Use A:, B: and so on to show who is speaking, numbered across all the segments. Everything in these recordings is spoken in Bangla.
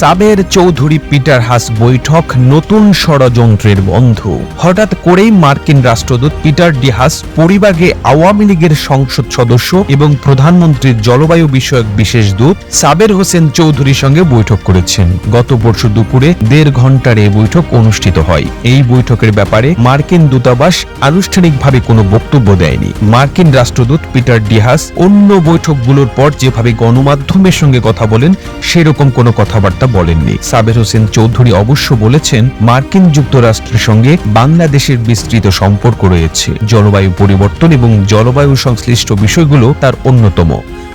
A: সাবের চৌধুরী পিটার হাস বৈঠক নতুন ষড়যন্ত্রের বন্ধু। হঠাৎ করেই মার্কিন রাষ্ট্রদূত পিটার ডি হাস পরিবাগে আওয়ামী লীগের সংসদ সদস্য এবং প্রধানমন্ত্রীর জলবায়ু বিষয়ক বিশেষ দূত সাবের হোসেন চৌধুরীর সঙ্গে বৈঠক করেছেন। গত পরশু দুপুরে দেড় ঘণ্টার এই বৈঠক অনুষ্ঠিত হয়। এই বৈঠকের ব্যাপারে মার্কিন দূতাবাস আনুষ্ঠানিকভাবে কোনো বক্তব্য দেয়নি। মার্কিন রাষ্ট্রদূত পিটার ডিহাস অন্য বৈঠকগুলোর পর যেভাবে গণমাধ্যমের সঙ্গে কথা বলেন, সেরকম কোনো কথাবার্তা বলেননি। সাবের হোসেন চৌধুরী অবশ্য বলেছেন, মার্কিন যুক্তরাষ্ট্রের সঙ্গে বাংলাদেশের বিস্তৃত সম্পর্ক রয়েছে। জলবায়ু পরিবর্তন এবং জলবায়ু সংশ্লিষ্ট বিষয়গুলো তার অন্যতম।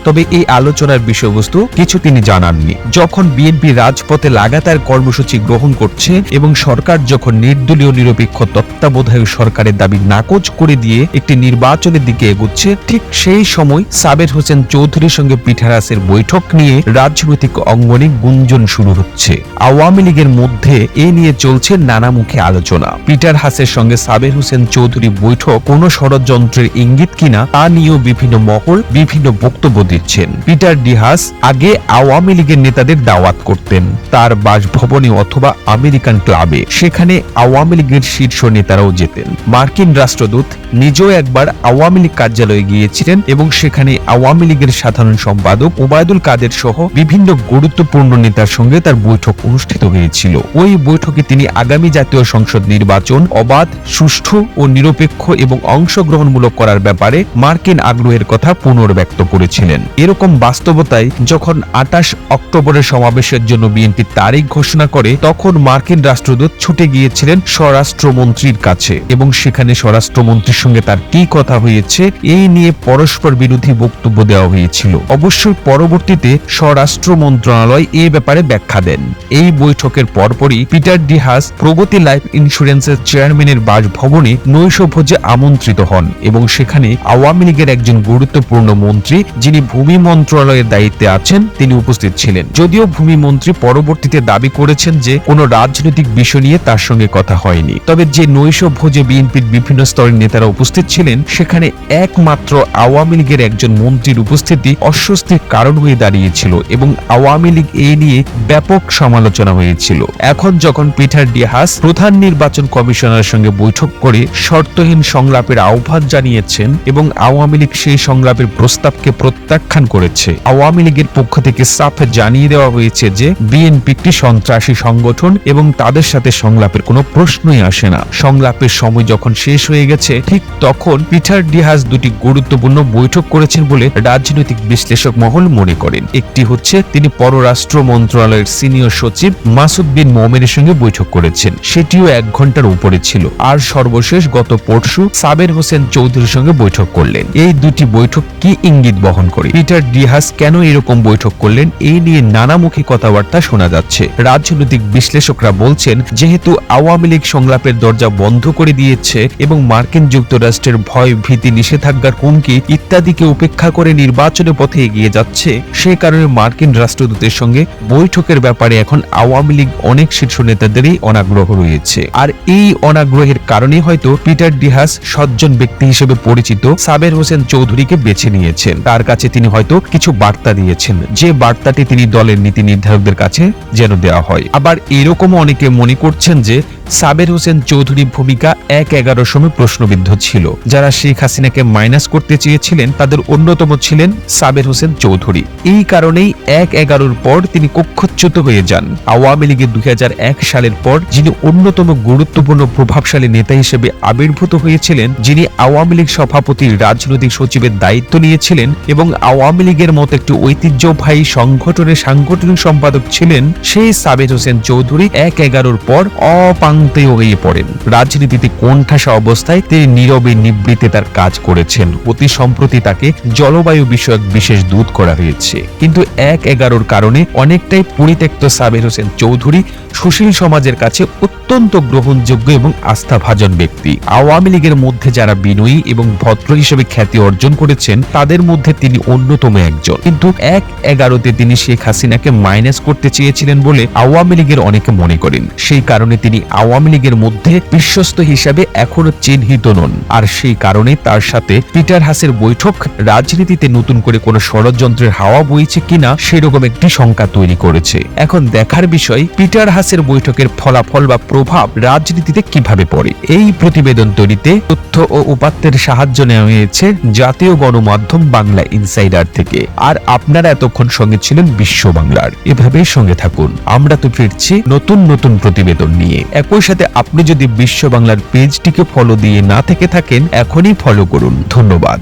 A: তবে এই আলোচনার বিষয়বস্তু কিছু তিনি জানাননি। যখন বিএনপি রাজপথে লাগাতার কর্মসূচি গ্রহণ করছে এবং সরকার যখন নির্দলীয় নিরপেক্ষ তত্ত্বাবধায়ক সরকারের দাবি নাকচ করে দিয়ে একটি নির্বাচনের দিকে এগুচ্ছে, ঠিক সেই সময় সাবের হোসেন চৌধুরীর সঙ্গে পিঠারাসের বৈঠক নিয়ে রাজনৈতিক অঙ্গনে গুঞ্জন শুরু হচ্ছে। আওয়ামী লীগের মধ্যে এ নিয়ে চলছে নানামুখী আলোচনা। পিটার হাসের সঙ্গে সাবের হোসেন চৌধুরী বৈঠক কোনো ষড়যন্ত্রের ইঙ্গিত কিনা, তা নিয়েও বিভিন্ন মহল বিভিন্ন বক্তব্য দিচ্ছেন। পিটার ডিহাস আগে আওয়ামী লীগের নেতাদের দাওয়াত করতেন। তার বাসভবনে অথবা আমেরিকান ক্লাবে। সেখানে আওয়ামী লীগের শীর্ষ নেতারাও যেতেন। মার্কিন রাষ্ট্রদূত নিজেও একবার আওয়ামী লীগ কার্যালয়ে গিয়েছিলেন এবং সেখানে আওয়ামী লীগের সাধারণ সম্পাদক ওবায়দুল কাদের সহ বিভিন্ন গুরুত্বপূর্ণ নেতার সঙ্গে তার বৈঠক অনুষ্ঠিত হয়েছিল। ওই বৈঠকে তিনি আগামী জাতীয় সংসদ নির্বাচন অবাধ, সুষ্ঠু ও নিরপেক্ষ এবং অংশগ্রহণমূলক করার ব্যাপারে মার্কিন আগ্রহের কথা পুনর্ব্যক্ত করেছিলেন। এরকম বাস্তবতায় যখন আটাশ অক্টোবরের সমাবেশের জন্য বিএনপি তারিখ ঘোষণা করে, তখন মার্কিন রাষ্ট্রদূত ছুটে গিয়েছিলেন স্বরাষ্ট্রমন্ত্রীর কাছে এবং সেখানে স্বরাষ্ট্রমন্ত্রীর সঙ্গে তার কি কথা হয়েছে, এই নিয়ে পরস্পর বিরোধী বক্তব্য দেওয়া হয়েছিল। অবশ্যই পরবর্তীতে স্বরাষ্ট্র মন্ত্রণালয় এ ব্যাপারে ব্যাখ্যা দেন। এই বৈঠকের পরপরই পিটার ডিহাস প্রগতি লাইফ ইন্স্যুরেন্সের চেয়ারম্যানের বাসভবনে নৈশভোজে আমন্ত্রিত হন এবং সেখানে আওয়ামী লীগের একজন গুরুত্বপূর্ণ মন্ত্রী যিনি ভূমি মন্ত্রণালয়ের দায়িত্বে আছেন, তিনি উপস্থিত ছিলেন। যদিও ভূমি মন্ত্রী পরবর্তীতে দাবি করেছেন যে কোনো রাজনৈতিক বিষয় নিয়ে তার সঙ্গে কথা হয়নি। তবে যে নৈশ ভোজে বিএনপির বিভিন্ন স্তরের নেতারা উপস্থিত ছিলেন সেখানে একমাত্র আওয়ামী লীগের একজন মন্ত্রীর উপস্থিতি অস্বস্তির কারণ হয়ে দাঁড়িয়েছিল এবং আওয়ামী লীগ এ নিয়ে ব্যাপক সমালোচনা হয়েছিল। এখন যখন পিটার ডিহাস প্রধান নির্বাচন কমিশনারের সঙ্গে বৈঠক করে শর্তহীন সংলাপের আহ্বান জানিয়েছেন এবং আওয়ামী লীগ সেই সংলাপের প্রস্তাবকে প্রত্যাখ্যান করেছে, আওয়ামী লীগের পক্ষ থেকে সাফ জানিয়ে দেওয়া হয়েছে যে বিএনপি একটি সন্ত্রাসী সংগঠন এবং তাদের সাথে সংলাপের কোনো প্রশ্নই আসে না। সংলাপের সময় যখন শেষ হয়ে গেছে ঠিক তখন পিটার ডিহাস দুটি গুরুত্বপূর্ণ বৈঠক করেছেন বলে রাজনৈতিক বিশ্লেষক মহল মনে করেন। একটি হচ্ছে, তিনি পররাষ্ট্র মন্ত্রণালয়ের সিনিয়র সচিব মাসুদ বিন মোমেনের সঙ্গে বৈঠক করেছেন। সেটিও এক ঘণ্টার উপরে ছিল। আর সর্বশেষ গত পরশু সাবের হোসেন চৌধুরীর সঙ্গে বৈঠক করলেন। এই দুটি বৈঠক কি ইঙ্গিত বহন করে? পিটার ডিহাস কেন এরকম বৈঠক করলেন? এই নিয়ে নানামুখী কথাবার্তা শোনা যাচ্ছে। রাজনৈতিক বিশ্লেষকরা বলছেন, যেহেতু আওয়ামী লীগ সংলাপের দরজা বন্ধ করে দিয়েছে এবং মার্কিন যুক্তরাষ্ট্রের ভয়, ভীতি, নিষেধাজ্ঞার হুমকি ইত্যাদিকে উপেক্ষা করে নির্বাচনের পথে এগিয়ে যাচ্ছে। সে কারণে মার্কিন রাষ্ট্রদূতের সঙ্গে বৈঠকের ব্যাপারে এখন আওয়ামী লীগ অনেক শীর্ষ নেতাদেরই অনাগ্রহ রয়েছে। আর এই অনাগ্রহের কারণে হয়তো পিটার ডিহাস সজ্জন ব্যক্তি হিসেবে পরিচিত সাবের হোসেন চৌধুরীকে বেছে নিয়েছেন। তার কাছে তিনি হয়তো কিছু বার্তা দিয়েছেন। যে বার্তাটি তিনি দলের নীতি নির্ধারকদের কাছে যেন দেওয়া হয়। আবার এরকমও অনেকে মনে করছেন যে সাবের হোসেন চৌধুরীর ভূমিকা এক এগারোর সময় প্রশ্নবিদ্ধ ছিল। যারা শেখ হাসিনাকে মাইনাস করতে চেয়েছিলেন, তাদের অন্যতম ছিলেন সাবের হোসেন চৌধুরী। এই কারণেই এক এগারোর পর তিনি কক্ষচ্যুত হয়ে যান। আওয়ামী লীগের দুই সালের পর যিনি অন্যতম গুরুত্বপূর্ণ প্রভাবশালী নেতা হিসেবে আবির্ভূত হয়েছিলেন, যিনি আওয়ামী লীগ সভাপতির রাজনৈতিক সচিবের দায়িত্ব নিয়েছিলেন এবং আওয়ামী লীগের মতো একটি ঐতিহ্যবাহী সংগঠনের সাংগঠনিক সম্পাদক ছিলেন, সেই সাবের হোসেন চৌধুরী এক এগারোর পর অপাংতেয় হয়ে পড়েন। রাজনীতিতে কোণঠাসা অবস্থায় তিনি নীরবে নিবৃত্তে তার কাজ করেছেন। অতি সম্প্রতি তাকে জলবায়ু বিষয়ক বিশেষ দূত করা হয়েছে। কিন্তু এক এগারোর কারণে অনেকটাই পরিত্যক্ত সাবের হোসেন চৌধুরী সুশীল সমাজের কাছে অত্যন্ত গ্রহণযোগ্য এবং আস্থাভাজন ব্যক্তি। আওয়ামী লীগের মধ্যে যারা বিনয়ী এবং ভদ্র হিসেবে খ্যাতি অর্জন করেছেন, তাদের মধ্যে তিনি অন্যতম একজন। কিন্তু এক এগারোতে তিনি শেখ হাসিনাকে মাইনাস করতে চেয়েছিলেন বলে আওয়ামী লীগের অনেকে মনে করেন। সেই কারণে তিনি আওয়ামী লীগের মধ্যে বিশ্বস্ত হিসাবে এখনও চিহ্নিত নন। আর সেই কারণে তার সাথে পিটার হাসের বৈঠক রাজনীতিতে নতুন করে কোনো ষড়যন্ত্রের হাওয়া বইছে কিনা সেরকম একটি শঙ্কা তৈরি করেছে। এখন দেখার বিষয়, পিটার হাসের বৈঠকের ফলাফল বা প্রভাব রাজনীতিতে কীভাবে পড়ে? এই প্রতিবেদন তৈরিতে তথ্য ও উপাত্তের সাহায্য নেওয়া হয়েছে জাতীয় গণমাধ্যম বাংলা ইনসাইডার থেকে। আর আপনারা এতক্ষণ সঙ্গে ছিলেন বিশ্ব বাংলার। এভাবেই সঙ্গে থাকুন। আমরা তো ফিরছি নতুন নতুন প্রতিবেদন নিয়ে। একই সাথে আপনি যদি বিশ্ব বাংলার পেজটিকে ফলো দিয়ে না থেকে থাকেন এখনই ফলো করুন। ধন্যবাদ।